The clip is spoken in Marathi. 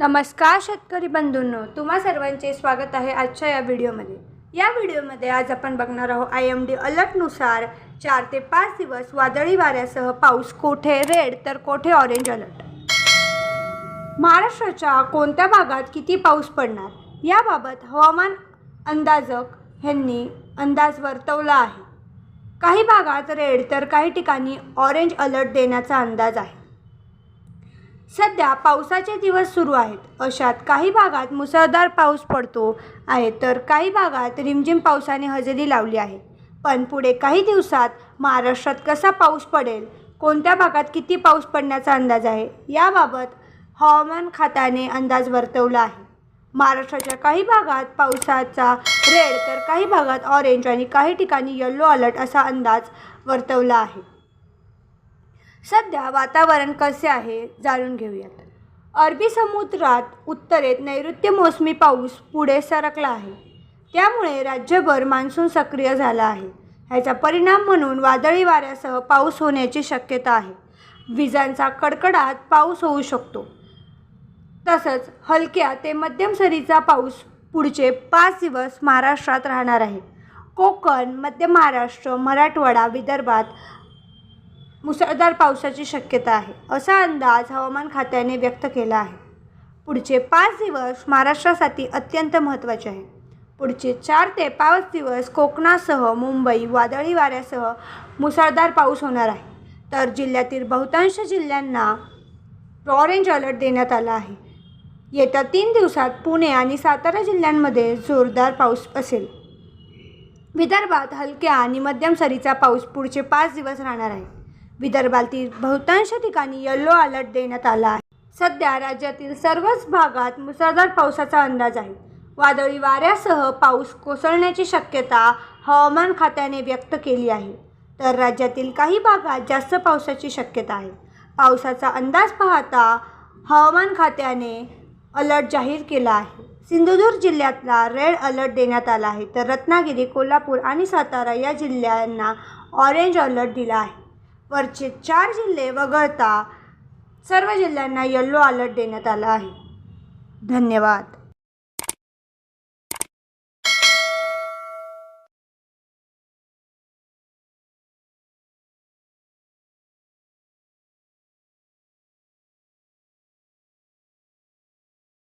नमस्कार शेतकरी बंधूंनो तुम्हा सर्वांचे स्वागत आहे आजच्या या व्हिडिओमध्ये. या व्हिडिओमध्ये आज आपण बघणार आहोत आय एम डी अलर्टनुसार चार ते पाच दिवस वादळी वाऱ्यासह पाऊस कोठे रेड तर कोठे ऑरेंज अलर्ट. महाराष्ट्राच्या कोणत्या भागात किती पाऊस पडणार? याबाबत हवामान अंदाजक यांनी अंदाज वर्तवला आहे. काही भागात रेड तर काही ठिकाणी ऑरेंज अलर्ट देण्याचा अंदाज आहे. सध्या पावसाचे दिवस सुरू आहेत. अशात काही भागात मुसळधार पाऊस पडतो आहे तर काही भागात रिमझिम पावसाने हजेरी लावली आहे. पण पुढे काही दिवसात महाराष्ट्रात कसा पाऊस पडेल कोणत्या भागात किती पाऊस पडण्याचा अंदाज आहे याबाबत हवामान खात्याने अंदाज वर्तवला आहे. महाराष्ट्राच्या काही भागात पावसाचा रेड तर काही भागात ऑरेंज आणि काही ठिकाणी येल्लो अलर्ट असा अंदाज वर्तवला आहे. सध्या वातावरण कसे आहे जाणून घेऊयात. अरबी समुद्रात उत्तरेत नैऋत्य मोसमी पाऊस पुढे सरकला आहे. त्यामुळे राज्यभर मान्सून सक्रिय झाला आहे. ह्याचा परिणाम म्हणून वादळी वाऱ्यासह पाऊस होण्याची शक्यता आहे. विजांचा कडकडाट पाऊस होऊ शकतो. तसंच हलक्या ते मध्यम सरीचा पाऊस पुढचे पाच दिवस महाराष्ट्रात राहणार आहे. कोकण मध्य महाराष्ट्र मराठवाडा विदर्भात मुसळधार पावसाची शक्यता आहे असा अंदाज हवामान खात्याने व्यक्त केला आहे. पुढचे पाच दिवस महाराष्ट्रासाठी अत्यंत महत्त्वाचे आहे. पुढचे चार ते पाच दिवस कोकणासह मुंबई वादळी वाऱ्यासह मुसळधार पाऊस होणार आहे. तर जिल्ह्यातील बहुतांश जिल्ह्यांना ऑरेंज अलर्ट देण्यात आला आहे. येत्या तीन दिवसात पुणे आणि सातारा जिल्ह्यांमध्ये जोरदार पाऊस असेल. विदर्भात हलक्या आणि मध्यम सरीचा पाऊस पुढचे पाच दिवस राहणार आहे. विदर्भातील बहुतांश ठिकाणी येलो अलर्ट देण्यात आला आहे. सध्या राज्यातील सर्वच भागात मुसळधार पावसाचा अंदाज आहे. वादळी वाऱ्यासह पाऊस कोसळण्याची शक्यता हवामान खात्याने व्यक्त केली आहे. तर राज्यातील काही भागात जास्त पावसाची शक्यता आहे. पावसाचा अंदाज पाहता हवामान खात्याने अलर्ट जाहीर केला आहे. सिंधुदुर्ग जिल्ह्यातला रेड अलर्ट देण्यात आला आहे. तर रत्नागिरी कोल्हापूर आणि सातारा या जिल्ह्यांना ऑरेंज अलर्ट दिला आहे. वरचे चार जिल्हे वगळता सर्व जिल्ह्यांना यल्लो अलर्ट देण्यात आला आहे. धन्यवाद.